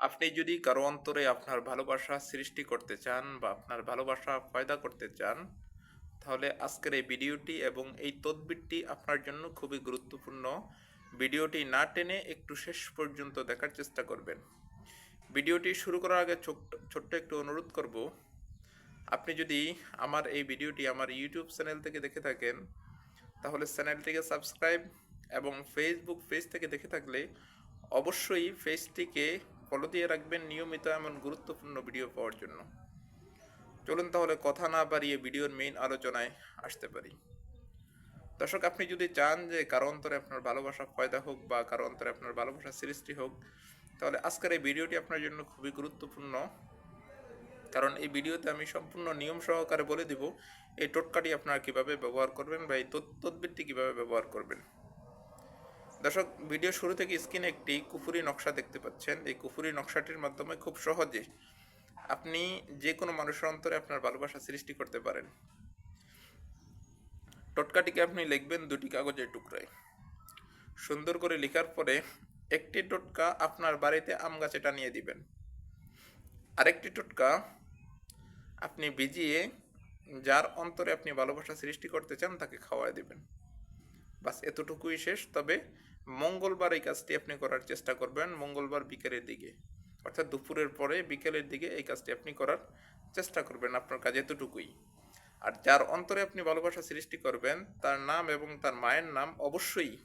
আপনি যদি কারও অন্তরে আপনার ভালোবাসা সৃষ্টি করতে চান বা আপনার ভালোবাসা ফয়দা করতে চান, তাহলে আজকের এই ভিডিওটি এবং এই তদবিরটি আপনার জন্য খুবই গুরুত্বপূর্ণ। ভিডিওটি না টেনে একটু শেষ পর্যন্ত দেখার চেষ্টা করবেন। ভিডিওটি শুরু করার আগে ছোট্ট একটু অনুরোধ করব। আপনি যদি আমার এই ভিডিওটি আমার ইউটিউব চ্যানেল থেকে দেখে থাকেন, তাহলে চ্যানেলটিকে সাবস্ক্রাইব এবং ফেসবুক পেজ থেকে দেখে থাকলে অবশ্যই পেজটিকে ফলো দিয়ে রাখবেন নিয়মিত এমন গুরুত্বপূর্ণ ভিডিও পাওয়ার জন্য। চলুন তাহলে কথা না বাড়িয়ে ভিডিওর মেইন আলোচনায় আসতে পারি। দর্শক, আপনি যদি চান যে কারও অন্তরে আপনার ভালোবাসা ফয়দা হোক বা কারও অন্তরে আপনার ভালোবাসা সৃষ্টি হোক, তাহলে আজকের এই ভিডিওটি আপনার জন্য খুবই গুরুত্বপূর্ণ। কারণ এই ভিডিওতে আমি সম্পূর্ণ নিয়ম সহকারে বলে দিব, এই টোটকাটি আপনারা কীভাবে ব্যবহার করবেন বা এই তদ- তদবিরটি কীভাবে ব্যবহার করবেন। দর্শক, ভিডিও শুরু থেকে স্ক্রিনে একটি কুফুরি নকশা দেখতে পাচ্ছেন। এই কুফুরি নকশাটির মাধ্যমে খুব সহজে আপনি যে কোনো মানুষের অন্তরে আপনার ভালোবাসা সৃষ্টি করতে পারেন। টোটকাটিকে আপনি লিখবেন দুটি কাগজের টুকরায়। সুন্দর করে লেখার পরে একটি টোটকা আপনার বাড়িতে আম গাছে টানিয়ে দিবেন। আরেকটি টোটকা আপনি ভিজিয়ে যার অন্তরে আপনি ভালোবাসা সৃষ্টি করতে চান তাকে খাওয়ায় দিবেন। বাস এতটুকুই শেষ। তবে মঙ্গলবার এই কাজটি আপনি করার চেষ্টা করবেন মঙ্গলবার বিকেলের দিকে। অর্থাৎ দুপুরের পরে বিকেলের দিকে এই কাজটি আপনি করার চেষ্টা করবেন আপনার কাজ এতটুকুই। আর যার অন্তরে আপনি ভালোবাসা সৃষ্টি করবেন, তার নাম এবং তার মায়ের নাম অবশ্যই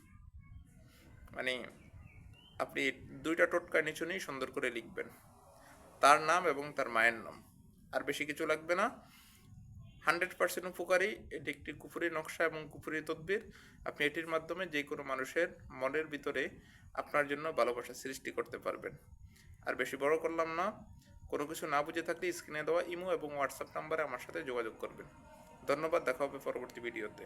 মানে আপনি দুইটা টোটকা নিচু নিয়ে সুন্দর করে লিখবেন। তার নাম এবং তার মায়ের নাম। আর বেশি কিছু লাগবে না। হান্ড্রেড পার্সেন্ট উপকারী, এটি একটি কুপুরি নকশা এবং কুপুরি তদ্বির। আপনি এটির মাধ্যমে যে কোনো মানুষের মনের ভিতরে আপনার জন্য ভালোবাসা সৃষ্টি করতে পারবেন। আর বেশি বড় করলাম না, কোনো কিছু না বুঝে থাকলে স্ক্রিনে দেওয়া ইমো এবং হোয়াটসঅ্যাপ নাম্বারে আমার সাথে যোগাযোগ করবেন। ধন্যবাদ, দেখা হবে পরবর্তী ভিডিওতে।